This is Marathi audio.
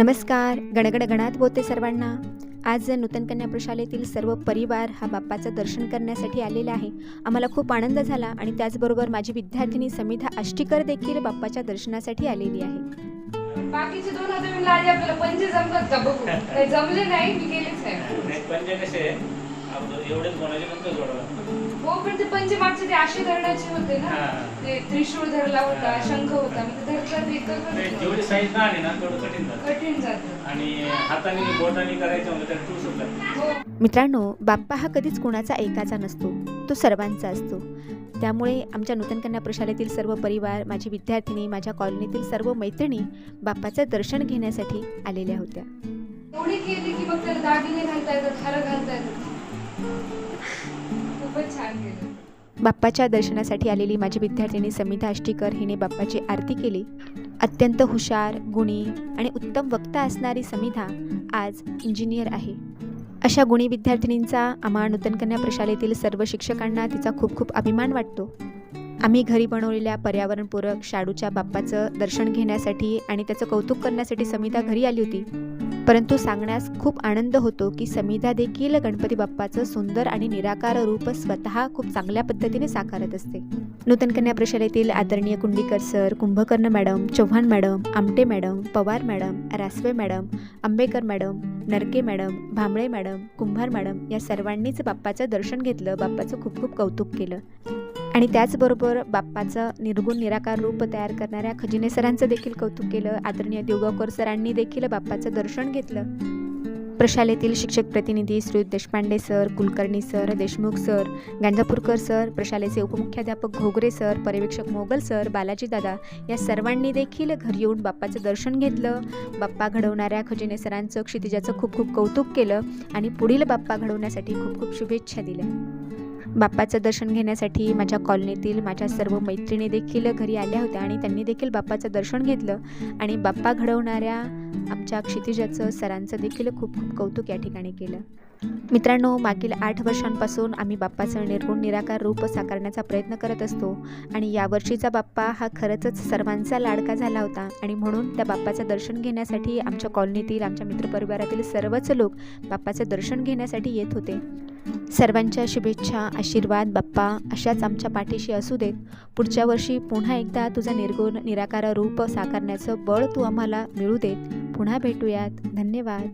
नमस्कार. गणगण गणात बोलते सर्वांना. आज नूतन कन्या प्रशालेतील सर्व परिवार हा बाप्पाचं दर्शन करण्यासाठी आलेला आहे. आम्हाला खूप आनंद झाला आणि त्याचबरोबर माझी विद्यार्थिनी समिधा आष्टीकर देखील बाप्पाच्या दर्शनासाठी आलेली आहे. बाकीचे दोन आपल्याला पंचे जमतात का बघू? जमले नाही मी गेलेच नाही. पंजे कसे एवढेच कोणाचे पण तो जोडवा. हो पण ते पंचे मागचे ते आशे धरणाचे होते ना? हा. ते त्रिशूळ धरला होता हा. शंख होता मग ते धरतात ते एकच जेवढी साईज ना आली ना तेवढं कठीण जातं. कठीण जातं. आणि हाताने बोटाने करायचं म्हणजे त्याला टू सुटतात हो. मित्रांनो बाप्पा हा कधीच कोणाचा एकाचा नसतो तो सर्वांचा असतो. त्यामुळे आमच्या नूतन कन्या प्रशालेतील सर्व परिवार माझी विद्यार्थिनी माझ्या कॉलनीतील सर्व मैत्रिणी बाप्पाचं दर्शन घेण्यासाठी आलेल्या होत्या. एवढी केली की मग त्याला दागिने घालता येतात हार घालता येतात. खूपच छान केलं. बाप्पाच्या दर्शनासाठी आलेली माझी विद्यार्थिनी समिता आष्टीकर हिने बाप्पाची आरती केली. अत्यंत हुशार गुणी आणि उत्तम वक्ता असणारी समिधा आज इंजिनियर आहे. अशा गुणी विद्यार्थिनींचा आम्हा नूतन कन्या प्रशालेतील सर्व शिक्षकांना तिचा खूप खूप अभिमान वाटतो. आम्ही घरी बनवलेल्या पर्यावरणपूरक शाडूच्या बाप्पाचं दर्शन घेण्यासाठी आणि त्याचं कौतुक करण्यासाठी समिता घरी आली होती. परंतु सांगण्यास खूप आनंद होतो की समिधा देखील गणपती बाप्पाचं सुंदर आणि निराकार रूप स्वतः खूप चांगल्या पद्धतीने साकारत असते. नूतन कन्या प्रशालेतील आदरणीय Kundikar sir Kumbhakarna madam Chavan madam Amte madam Pawar madam Rasve madam Ambekar madam Narke madam Bhambale madam Kumbhar madam या सर्वांनीच बाप्पाचं दर्शन घेतलं बाप्पाचं खूप खूप कौतुक केलं. आणि त्याचबरोबर बाप्पाचं निर्गुण निराकार रूप तयार करणाऱ्या खजिने सरांचं देखील कौतुक केलं. आदरणीय देवगावकर सरांनी देखील बाप्पाचं दर्शन घेतलं. प्रशालेतील शिक्षक प्रतिनिधी Shri Deshpande sir Kulkarni sir Deshmukh sir Ganjapurkar sir प्रशालेचे उपमुख्याध्यापक घोगरे सर पर्यवेक्षक मोगल सर बालाजी दादा या सर्वांनी देखील घरी येऊन बाप्पाचं दर्शन घेतलं. बाप्पा घडवणाऱ्या खजिने सरांचं क्षितिजाचं खूप खूप कौतुक केलं आणि पुढील बाप्पा घडवण्यासाठी खूप खूप शुभेच्छा दिल्या. बाप्पाचं दर्शन घेण्यासाठी माझ्या कॉलनीतील माझ्या सर्व मैत्रिणी देखील घरी आल्या होत्या आणि त्यांनी देखील बाप्पाचं दर्शन घेतलं. आणि बाप्पा घडवणाऱ्या आमच्या क्षितिजाचं सरांचं देखील खूप खूप कौतुक या ठिकाणी केलं. मित्रांनो मागील आठ वर्षांपासून आम्ही बाप्पाचं निर्गुण निराकार रूप साकारण्याचा प्रयत्न करत असतो आणि यावर्षीचा बाप्पा हा खरंच सर्वांचा लाडका झाला होता आणि म्हणून त्या बाप्पाचं दर्शन घेण्यासाठी आमच्या कॉलनीतील आमच्या मित्रपरिवारातील सर्वच लोक बाप्पाचं दर्शन घेण्यासाठी येत होते. सर्वांच्या शुभेच्छा आशीर्वाद बाप्पा अशाच आमच्या पाठीशी असू देत. पुढच्या वर्षी पुन्हा एकदा तुझा निर्गुण निराकार रूप साकारण्याचं बळ तू आम्हाला मिळू देत. पुन्हा भेटूयात. धन्यवाद.